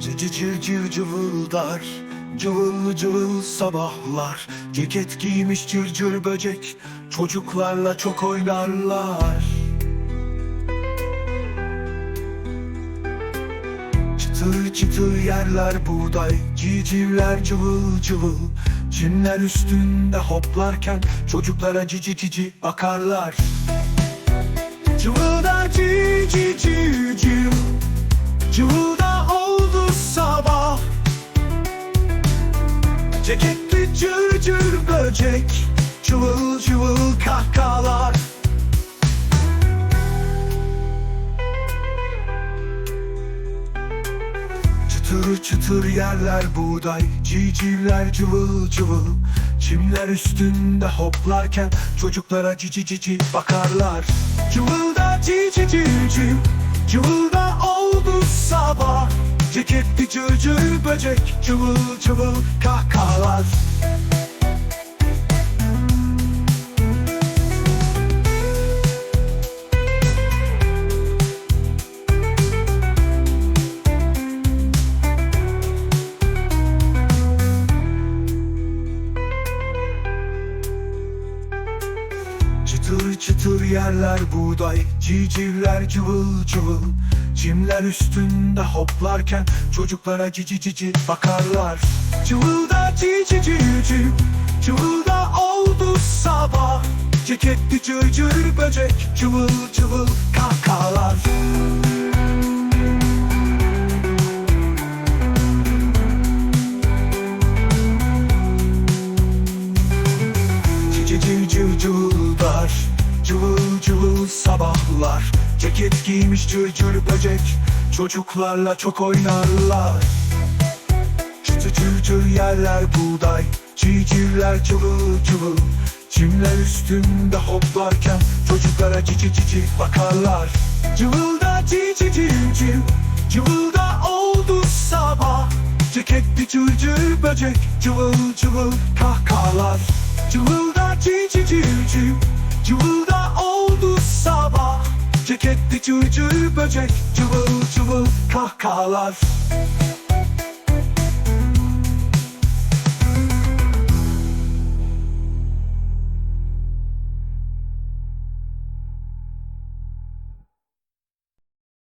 Cici cırcır cıvıldar Cıvıl sabahlar. Ceket giymiş cırcır böcek Çocuklarla çok oynarlar. Çıtır çıtır yerler buğday Civcivler cıvıl cıvıl. Çimler üstünde hoplarken Çocuklara cici cici bakarlar. Cıvılda cici civciv Ceketli cır cır böcek Cıvıl cıvıl kahkahalar. Çıtır çıtır yerler buğday Civcivler cıvıl cıvıl Çimler üstünde hoplarken Çocuklara cici cici bakarlar. Cıvılda cici civciv Cıvılda oldu sabah. Ceketli cır cır böcek Cıvıl cıvıl kahkahalar Çıtır çıtır yerler buğday Civcivler cıvıl cıvıl Çimler üstünde hoplarken Çocuklara cici cici bakarlar. Cıvılda cici cici Cıvılda oldu sabah. Ceketli cır cır böcek Cıvıl cıvıl kahkahalar. Cici civciv cıvıldar Cıvıl cıvıl sabahlar Ceket giymiş cır cır böcek. Çocuklarla çok oynarlar. Çıtı cır cır yerler buğday. Civcivler cıvıl cıvıl. Çimler üstünde hoplarken Çocuklara cici cici bakarlar. Cıvılda cici civciv Cıvılda oldu sabah. Ceketli cır cır böcek Cıvıl cıvıl kahkahalar. Cıvılda cici civciv Cıvılda oldu sabah Ceketli cır cır böcek Cıvıl cıvıl kahkahalar